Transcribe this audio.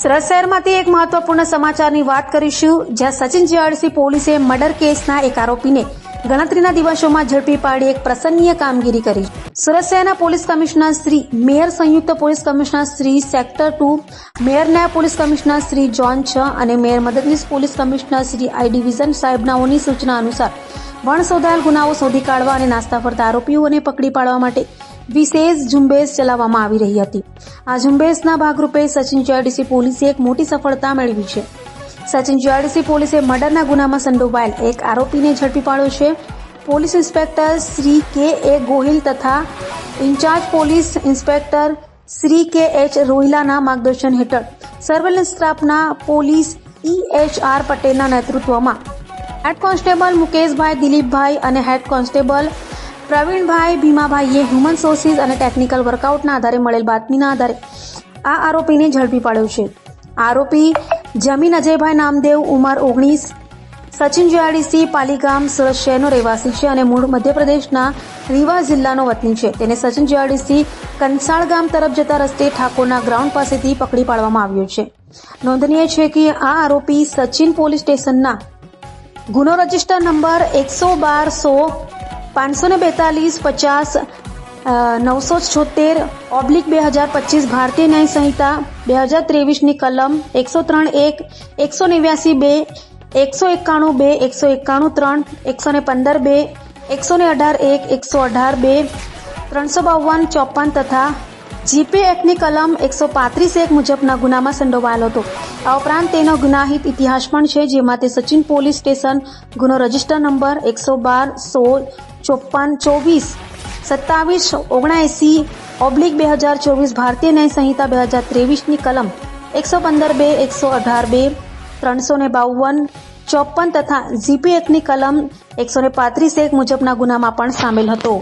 સુરત શહેરમાંથી એક મહત્વપૂર્ણ સમાચારની વાત કરીશું. જ્યાં સચિન જીઆરસી પોલીસે મર્ડર કેસના એક આરોપીને ગણતરીના દિવસોમાં ઝડપી પાડી એક પ્રસન્નીય કામગીરી કરી. સુરત શહેરના પોલીસ કમિશનર શ્રી મેયર સંયુક્ત police commissioner Shri sector two, mayor નાયબ પોલીસ કમિશનર શ્રી જોન છ અને મેયર મદદનીશ police commissioner Shri I division સાહેબનાઓની સૂચના અનુસાર વણ શોધાયેલ ગુનાઓ શોધી કાઢવા અને નાસ્તા ફરતા આરોપીઓને પકડી પાડવા માટે વિશેષ ઝુંબેશ ચલાવવામાં આવી રહી હતી. આ ઝુંબેશના ભાગરૂપે સચિન જીઆરડીસી પોલીસે એક મોટી સફળતા મેળવી છે. સચિન જીઆરડીસી પોલીસે મર્ડરના ગુનામાં સંડોવાયેલ એક આરોપીને ઝડપી પાડ્યો છે. પોલીસ ઇન્સ્પેક્ટર શ્રી કે એ ગોહિલ તથા ઇન્ચાર્જ પોલીસ ઇન્સ્પેક્ટર શ્રી કે એચ રોહિલાના માર્ગદર્શન હેઠળ સર્વેલન્સ સ્ટાફના પોલીસ ઈ એચ આર પટેલના નેતૃત્વમાં. હેડ કોન્સ્ટેબલ મુકેશભાઈ દિલીપભાઈ અને હેડ કોન્સ્ટેબલ પ્રવીણભાઈ ભીમાભાઈએ હ્યુમન સોર્સિસ અને ટેકનિકલ વર્કઆઉટના આધારે મળેલ બાતમીના આધારે આ આરોપીને ઝડપી પાડ્યો છે. આરોપી જમીન અજયભાઈ નામદેવ, ઉંમર ઓગણીસ, સચિન જીઆરડીસી પાલીગામ સુરત શહેરનો રહેવાસી છે અને મૂળ મધ્યપ્રદેશના રીવા જિલ્લાનો વતની છે. તેને સચિન જીઆરડીસી કંસાળ ગામ તરફ જતા રસ્તે ઠાકોરના ગ્રાઉન્ડ પાસેથી પકડી પાડવામાં આવ્યો છે. નોંધનીય છે કે આ આરોપી સચિન પોલીસ સ્ટેશનના ગુનો રજિસ્ટર નંબર એકસો બાર સો પાંચસો ને બેતાલીસ પચાસ નવસો છોતેર, ઓબ્લિક બે હજાર પચીસ, ભારતીય ન્યાય સંહિતા બે હજાર ત્રેવીસની કલમ, એકસો ત્રણ એક, એકસો નેવ્યાસી બે, એકસો એકાણું બે, એકસો એકાણું ત્રણ, એકસો ને પંદર બે, એકસો ને અઢાર એક, એકસો અઢાર બે, ત્રણસો બાવન ચોપન તથા જીપે એક્ટની કલમ એકસો પાંત્રીસ એક મુજબના ગુનામાં સંડોવાયેલો હતો. આ ઉપરાંત તેનો ગુનાહિત ઇતિહાસ પણ છે, જેમાં તે સચિન પોલીસ સ્ટેશન ગુનો રજિસ્ટર નંબર એકસો બાર સો ચોપન ચોવીસ, સત્તાવીસ, ઓગણએંસી, ઓબ્લિક બે હજાર ચોવીસ, ભારતીય ન્યાય સંહિતા બે હજાર ત્રેવીસની કલમ એકસો પંદર બે, એકસો અઢાર બે, ત્રણસો ને બાવન, ચોપન તથા જીપી એકની કલમ એકસો ને પાંત્રીસ એક મુજબના ગુનામાં પણ સામેલ હતો.